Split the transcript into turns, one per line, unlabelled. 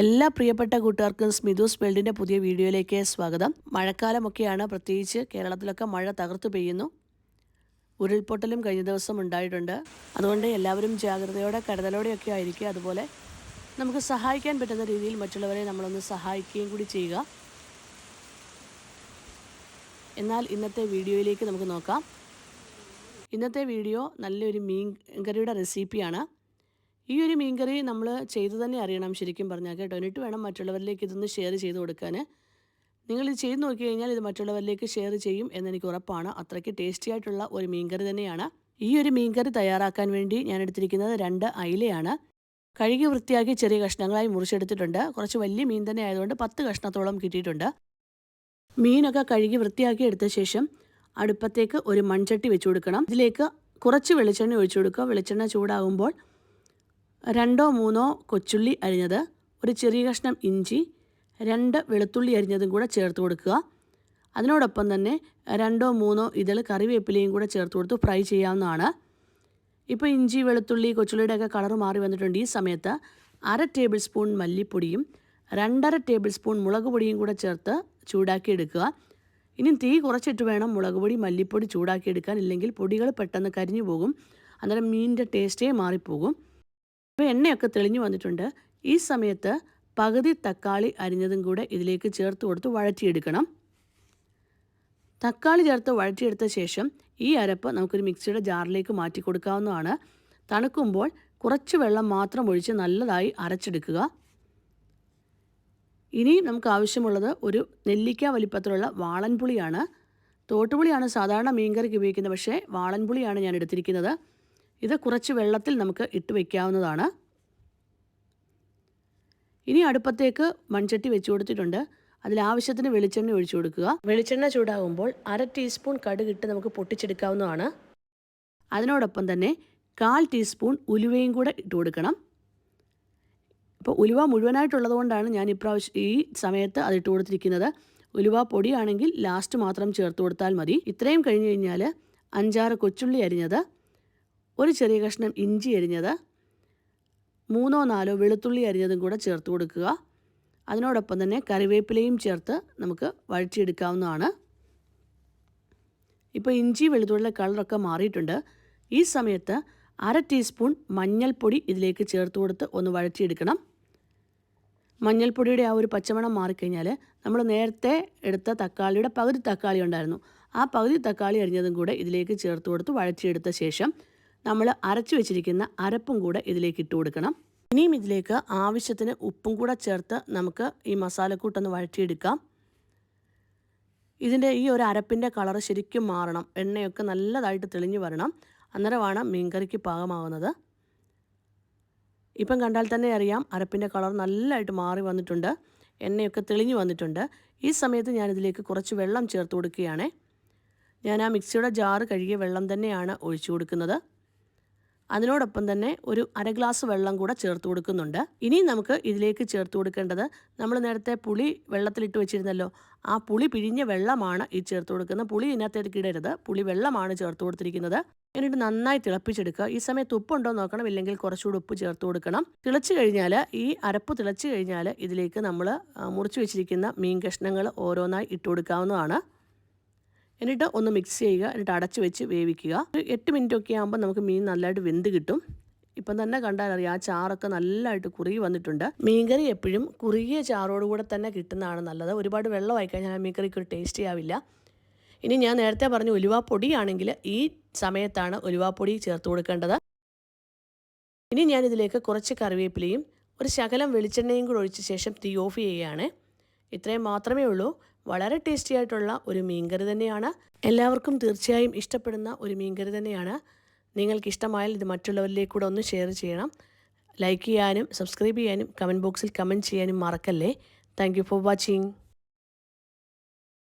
എല്ലാ പ്രിയപ്പെട്ട കൂട്ടുകാർക്കും സ്മിതുസ് വേൾഡിന്റെ പുതിയ വീഡിയോയിലേക്ക് സ്വാഗതം. മഴക്കാലമൊക്കെയാണ് പ്രത്യേകിച്ച് കേരളത്തിലൊക്കെ മഴ തകർത്തു പെയ്യുന്നു. ഉരുൾപൊട്ടലും കഴിഞ്ഞ ദിവസം ഉണ്ടായിട്ടുണ്ട്. അതുകൊണ്ട് എല്ലാവരും ജാഗ്രതയോടെ കരുതലോടെയൊക്കെ ആയിരിക്കുക. അതുപോലെ നമുക്ക് സഹായിക്കാൻ പറ്റുന്ന രീതിയിൽ മറ്റുള്ളവരെ നമ്മളൊന്ന് സഹായിക്കുകയും കൂടി ചെയ്യുക. എന്നാൽ ഇന്നത്തെ വീഡിയോയിലേക്ക് നമുക്ക് നോക്കാം. ഇന്നത്തെ വീഡിയോ നല്ലൊരു മീൻ കറിയുടെ റെസിപ്പിയാണ്. ഈ ഒരു മീൻകറി നമ്മൾ ചെയ്തു തന്നെ അറിയണം ശരിക്കും പറഞ്ഞാൽ കേട്ടോ. എന്നിട്ട് വേണം മറ്റുള്ളവരിലേക്ക് ഇതൊന്ന് ഷെയർ ചെയ്ത് കൊടുക്കാൻ നിങ്ങൾ ഇത് ചെയ്ത് നോക്കി കഴിഞ്ഞാൽ ഇത് മറ്റുള്ളവരിലേക്ക് ഷെയർ ചെയ്യും എന്നെനിക്ക് ഉറപ്പാണ്. അത്രയ്ക്ക് ടേസ്റ്റി ആയിട്ടുള്ള ഒരു മീൻകറി തന്നെയാണ്. ഈ ഒരു മീൻകറി തയ്യാറാക്കാൻ വേണ്ടി ഞാൻ എടുത്തിരിക്കുന്നത് രണ്ട് അയിലയാണ്. കഴുകി വൃത്തിയാക്കി ചെറിയ കഷ്ണങ്ങളായി മുറിച്ചെടുത്തിട്ടുണ്ട്. കുറച്ച് വലിയ മീൻ തന്നെ ആയതുകൊണ്ട് പത്ത് കഷ്ണത്തോളം കിട്ടിയിട്ടുണ്ട്. മീനൊക്കെ കഴുകി വൃത്തിയാക്കി എടുത്ത ശേഷം അടുപ്പത്തേക്ക് ഒരു മൺചട്ടി വെച്ചു കൊടുക്കണം. ഇതിലേക്ക് കുറച്ച് വെളിച്ചെണ്ണ ഒഴിച്ചു കൊടുക്കുക. വെളിച്ചെണ്ണ ചൂടാകുമ്പോൾ രണ്ടോ മൂന്നോ കൊച്ചുള്ളി അരിഞ്ഞത് ഒരു ചെറിയ കഷ്ണം ഇഞ്ചി രണ്ട് വെളുത്തുള്ളി അരിഞ്ഞതും കൂടെ ചേർത്ത് കൊടുക്കുക. അതിനോടൊപ്പം തന്നെ രണ്ടോ മൂന്നോ ഇതൾ കറിവേപ്പിലയും കൂടെ ചേർത്ത് കൊടുത്ത് ഫ്രൈ ചെയ്യാവുന്നതാണ്. ഇപ്പോൾ ഇഞ്ചി വെളുത്തുള്ളി കൊച്ചുള്ളിയുടെയൊക്കെ കളർ മാറി വന്നിട്ടുണ്ട് ഈ സമയത്ത്. അര ടേബിൾ സ്പൂൺ മല്ലിപ്പൊടിയും രണ്ടര ടേബിൾ സ്പൂൺ മുളക് പൊടിയും കൂടെ ചേർത്ത് ചൂടാക്കി എടുക്കുക. ഇനി തീ കുറച്ചിട്ട് വേണം മുളക് പൊടി മല്ലിപ്പൊടി ചൂടാക്കി എടുക്കാൻ. ഇല്ലെങ്കിൽ പൊടികൾ പെട്ടെന്ന് കരിഞ്ഞു പോകും. അന്നേരം മീനിന്റെ ടേസ്റ്റേ മാറിപ്പോകും. ഇപ്പോൾ എണ്ണയൊക്കെ തെളിഞ്ഞു വന്നിട്ടുണ്ട്. ഈ സമയത്ത് പകുതി തക്കാളി അരിഞ്ഞതും കൂടെ ഇതിലേക്ക് ചേർത്ത് കൊടുത്ത് വഴറ്റിയെടുക്കണം. തക്കാളി ചേർത്ത് വഴറ്റിയെടുത്ത ശേഷം ഈ അരപ്പ് നമുക്കൊരു മിക്സിയുടെ ജാറിലേക്ക് മാറ്റി കൊടുക്കാവുന്നതാണ്. തണുക്കുമ്പോൾ കുറച്ച് വെള്ളം മാത്രം ഒഴിച്ച് നല്ലതായി അരച്ചെടുക്കുക. ഇനി നമുക്ക് ആവശ്യമുള്ളത് ഒരു നെല്ലിക്ക വലിപ്പത്തിലുള്ള വാളൻപുളിയാണ്. തോട്ടുപുളിയാണ് സാധാരണ മീൻകറിക്ക് ഉപയോഗിക്കുന്നത്. പക്ഷേ വാളൻപുളിയാണ് ഞാൻ എടുത്തിരിക്കുന്നത്. ഇത് കുറച്ച് വെള്ളത്തിൽ നമുക്ക് ഇട്ട് വയ്ക്കാവുന്നതാണ് ഇനി അടുപ്പത്തേക്ക് മൺചട്ടി വെച്ച് കൊടുത്തിട്ടുണ്ട്. അതിലാവശ്യത്തിന് വെളിച്ചെണ്ണ ഒഴിച്ചു കൊടുക്കുക. വെളിച്ചെണ്ണ ചൂടാകുമ്പോൾ അര ടീസ്പൂൺ കടുകിട്ട് നമുക്ക് പൊട്ടിച്ചെടുക്കാവുന്നതാണ്. അതിനോടൊപ്പം തന്നെ കാൽ ടീസ്പൂൺ ഉലുവയും കൂടെ ഇട്ട് കൊടുക്കണം. അപ്പോൾ ഉലുവ മുഴുവനായിട്ടുള്ളത് കൊണ്ടാണ് ഞാൻ ഇപ്രാവശ്യം ഈ സമയത്ത് അത് ഇട്ട് കൊടുത്തിരിക്കുന്നത്. ഉലുവ പൊടിയാണെങ്കിൽ ലാസ്റ്റ് മാത്രം ചേർത്ത് കൊടുത്താൽ മതി. ഇത്രയും കഴിഞ്ഞ് കഴിഞ്ഞാൽ അഞ്ചാറ് കൊച്ചുള്ളി അരിഞ്ഞത് ഒരു ചെറിയ കഷ്ണം ഇഞ്ചി അരിഞ്ഞത് മൂന്നോ നാലോ വെളുത്തുള്ളി അരിഞ്ഞതും കൂടെ ചേർത്ത് കൊടുക്കുക. അതിനോടൊപ്പം തന്നെ കറിവേപ്പിലയും ചേർത്ത് നമുക്ക് വഴറ്റിയെടുക്കാവുന്നതാണ്. ഇപ്പോൾ ഇഞ്ചി വെളുത്തുള്ളിയുടെ കളറൊക്കെ മാറിയിട്ടുണ്ട്. ഈ സമയത്ത് അര ടീസ്പൂൺ മഞ്ഞൾപ്പൊടി ഇതിലേക്ക് ചേർത്ത് കൊടുത്ത് ഒന്ന് വഴറ്റിയെടുക്കണം. മഞ്ഞൾപ്പൊടിയുടെ ആ ഒരു പച്ചമണം മാറിക്കഴിഞ്ഞാൽ നമ്മൾ നേരത്തെ എടുത്ത തക്കാളിയുടെ പകുതി തക്കാളി ഉണ്ടായിരുന്നു. ആ പകുതി തക്കാളി അരിഞ്ഞതും കൂടെ ഇതിലേക്ക് ചേർത്ത് കൊടുത്ത് വഴറ്റിയെടുത്ത ശേഷം നമ്മൾ അരച്ചു വെച്ചിരിക്കുന്ന അരപ്പും കൂടെ ഇതിലേക്ക് ഇട്ട് കൊടുക്കണം. ഇനിയും ഇതിലേക്ക് ആവശ്യത്തിന് ഉപ്പും കൂടെ ചേർത്ത് നമുക്ക് ഈ മസാലക്കൂട്ടൊന്ന് വഴറ്റിയെടുക്കാം. ഇതിന്റെ ഈ ഒരു അരപ്പിന്റെ കളർ ശരിക്കും മാറണം. എണ്ണയൊക്കെ നല്ലതായിട്ട് തെളിഞ്ഞു വരണം. അന്നേരമാണ് മീൻകറിക്ക് പാകമാകുന്നത് ഇപ്പം കണ്ടാൽ തന്നെ അറിയാം അരപ്പിന്റെ കളർ നല്ലതായിട്ട് മാറി വന്നിട്ടുണ്ട്. എണ്ണയൊക്കെ തെളിഞ്ഞു വന്നിട്ടുണ്ട്. ഈ സമയത്ത് ഞാനിതിലേക്ക് കുറച്ച് വെള്ളം ചേർത്ത് കൊടുക്കുകയാണ്. ഞാൻ ആ മിക്സിയുടെ ജാറ് കഴുകിയ വെള്ളം തന്നെയാണ് ഒഴിച്ചു കൊടുക്കുന്നത്. അതിനോടൊപ്പം തന്നെ ഒരു അര ഗ്ലാസ് വെള്ളം കൂടെ ചേർത്ത് കൊടുക്കുന്നുണ്ട്. ഇനി നമുക്ക് ഇതിലേക്ക് ചേർത്ത് കൊടുക്കേണ്ടത് നമ്മൾ നേരത്തെ പുളി വെള്ളത്തിലിട്ട് വെച്ചിരുന്നല്ലോ ആ പുളി പിഴിഞ്ഞ വെള്ളമാണ് ഈ ചേർത്ത് കൊടുക്കുന്നത്. പുളി ഇതിനകത്തേക്ക് ഇടരുത്. പുളി വെള്ളമാണ് ചേർത്ത് കൊടുത്തിരിക്കുന്നത്. എന്നിട്ട് നന്നായി തിളപ്പിച്ചെടുക്കുക. ഈ സമയത്ത് ഉപ്പുണ്ടോ നോക്കണം. ഇല്ലെങ്കിൽ കുറച്ചുകൂടി ഉപ്പ് ചേർത്ത് കൊടുക്കണം. തിളച്ച് കഴിഞ്ഞാൽ ഈ അരപ്പ് തിളച്ച് കഴിഞ്ഞാൽ ഇതിലേക്ക് നമ്മൾ മുറിച്ചു വെച്ചിരിക്കുന്ന മീൻ കഷ്ണങ്ങൾ ഓരോന്നായി ഇട്ട് കൊടുക്കാവുന്നതാണ്. എന്നിട്ട് ഒന്ന് മിക്സ് ചെയ്യുക. എന്നിട്ട് അടച്ചു വെച്ച് വേവിക്കുക. ഒരു എട്ട് മിനിറ്റ് ഒക്കെ ആകുമ്പോൾ നമുക്ക് മീൻ നല്ലതായിട്ട് വെന്ത് കിട്ടും. ഇപ്പം തന്നെ കണ്ടാൽ അറിയാം ആ ചാറൊക്കെ നല്ലതായിട്ട് കുറുകി വന്നിട്ടുണ്ട്. മീൻകറി എപ്പോഴും കുറുകിയ ചാറോടുകൂടെ തന്നെ കിട്ടുന്നതാണ് നല്ലത്. ഒരുപാട് വെള്ളമായി കഴിഞ്ഞാൽ മീൻകറിക്ക് ഒരു ടേസ്റ്റ് ആവില്ല. ഇനി ഞാൻ നേരത്തെ പറഞ്ഞു ഉലുവാപ്പൊടിയാണെങ്കിൽ ഈ സമയത്താണ് ഉലുവാപ്പൊടി ചേർത്ത് കൊടുക്കേണ്ടത്. ഇനി ഞാനിതിലേക്ക് കുറച്ച് കറിവേപ്പിലയും ഒരു ശകലം വെളിച്ചെണ്ണയും കൂടെ ഒഴിച്ച ശേഷം തീ ഓഫ് ചെയ്യുകയാണ്. ഇത്രയും മാത്രമേ ഉള്ളൂ. വളരെ ടേസ്റ്റി ആയിട്ടുള്ള ഒരു മീൻകറി തന്നെയാണ്. എല്ലാവർക്കും തീർച്ചയായും ഇഷ്ടപ്പെടുന്ന ഒരു മീൻകറി തന്നെയാണ്. നിങ്ങൾക്ക് ഇഷ്ടമായാൽ ഇത് മറ്റുള്ളവരിലേക്ക് കൂടെ ഒന്ന് ഷെയർ ചെയ്യണം. ലൈക്ക് ചെയ്യാനും സബ്സ്ക്രൈബ് ചെയ്യാനും കമന്റ് ബോക്സിൽ കമന്റ് ചെയ്യാനും മറക്കല്ലേ. Thank for watching